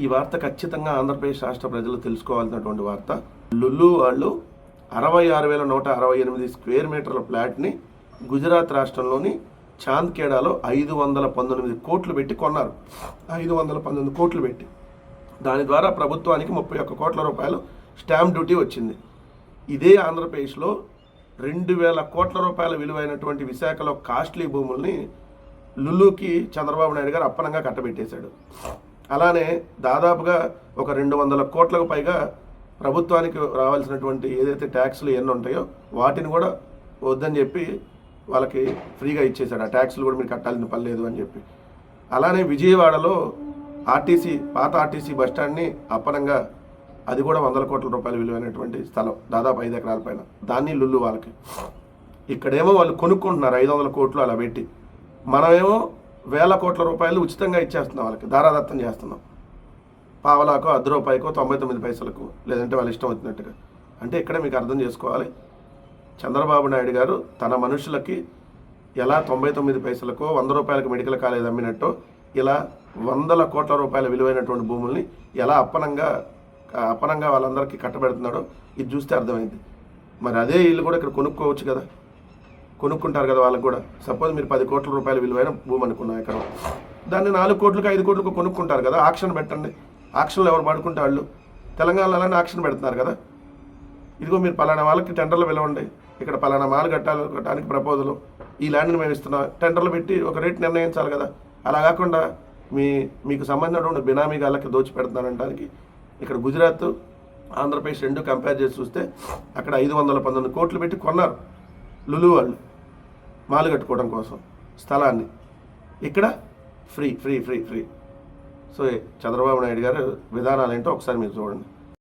ఈ వార్త ఖచ్చితంగా ఆంధ్రప్రదేశ్ రాష్ట్ర ప్రజలు తెలుసుకోవాల్సినటువంటి వార్త. లుల్లు వాళ్ళు అరవై ఆరు వేల నూట అరవై ఎనిమిది స్క్వేర్ మీటర్ల ఫ్లాట్ని గుజరాత్ రాష్ట్రంలోని చాంద్కేడాలో ఐదు వందల పంతొమ్మిది కోట్లు పెట్టి కొన్నారు. ఐదు వందల పంతొమ్మిది కోట్లు పెట్టి. దాని ద్వారా ప్రభుత్వానికి ముప్పై ఒక్క కోట్ల రూపాయలు స్టాంప్ డ్యూటీ వచ్చింది. ఇదే ఆంధ్రప్రదేశ్లో రెండు వేల కోట్ల రూపాయల విలువైనటువంటి విశాఖలో కాస్ట్లీ భూముల్ని లుల్లుకి చంద్రబాబు నాయుడు గారు అప్పనంగా కట్టబెట్టేశాడు. అలానే దాదాపుగా ఒక రెండు వందల కోట్లకు పైగా ప్రభుత్వానికి రావాల్సినటువంటి ఏదైతే ట్యాక్స్లు ఎన్ని ఉంటాయో వాటిని కూడా వద్దని చెప్పి వాళ్ళకి ఫ్రీగా ఇచ్చేశాడు. ఆ ట్యాక్స్లు కూడా మీరు కట్టాల్సిన పని లేదు అని చెప్పి. అలానే విజయవాడలో ఆర్టీసీ పాత ఆర్టీసీ బస్టాండ్ని అప్పనంగా అది కూడా వందల కోట్ల రూపాయలు విలువైనటువంటి స్థలం దాదాపు ఐదు ఎకరాల పైన. దాన్ని లుల్లు వాళ్ళకి. ఇక్కడేమో వాళ్ళు కొనుక్కుంటున్నారు ఐదు వందల కోట్లు అలా పెట్టి. మనమేమో వేల కోట్ల రూపాయలు ఉచితంగా ఇచ్చేస్తున్నాం వాళ్ళకి. దారాదత్తం చేస్తున్నాం. పావలాకో అర్ధ రూపాయికో తొంభై తొమ్మిది పైసలకు లేదంటే వాళ్ళ ఇష్టం వచ్చినట్టుగా. అంటే ఇక్కడ మీకు అర్థం చేసుకోవాలి. చంద్రబాబు నాయుడు గారు తన మనుషులకి ఎలా తొంభై తొమ్మిది పైసలకో వంద రూపాయలకు మెడికల్ కాలేజ్ అమ్మినట్టు ఇలా వందల కోట్ల రూపాయల విలువైనటువంటి భూముల్ని ఎలా అప్పనంగా అప్పనంగా వాళ్ళందరికీ కట్టబెడుతున్నాడో ఇది చూస్తే అర్థమైంది. మరి అదే ఇల్లు కూడా ఇక్కడ కొనుక్కోవచ్చు కదా. కొనుక్కుంటారు కదా వాళ్ళకి కూడా. సపోజ్ మీరు పది కోట్ల రూపాయల విలువైన భూమి అనుకున్న ఎకరం. దాన్ని నాలుగు కోట్లకు ఐదు కోట్లకు కొనుక్కుంటారు కదా ఆక్షన్ పెట్టండి. ఆక్షన్లో ఎవరు పడుకుంటే వాళ్ళు? తెలంగాణలో అలానే ఆక్షన్ పెడుతున్నారు కదా. ఇదిగో మీరు పలానా వాళ్ళకి టెండర్లు పిలవండి. ఇక్కడ పలానా మాలు కట్టాలి కట్టడానికి ప్రపోజల్ ఈ ల్యాండ్ని మేము ఇస్తున్నాం. టెండర్లు పెట్టి ఒక రేట్ నిర్ణయించాలి కదా. అలా కాకుండా మీ మీకు సంబంధించినటువంటి బినామీ గాళ్ళకి దోచి పెడుతున్నానంటానికి ఇక్కడ గుజరాత్ ఆంధ్రప్రదేశ్ రెండు కంపేర్ చేసి చూస్తే అక్కడ ఐదు వందల పంతొమ్మిది కోట్లు పెట్టి కొన్నారు. లులు వాళ్ళు. మాలు కట్టుకోవడం కోసం స్థలాన్ని. ఇక్కడ free free free free. So Chandrababu Naidu garu విధానాలు ఏంటో ఒకసారి మీరు చూడండి.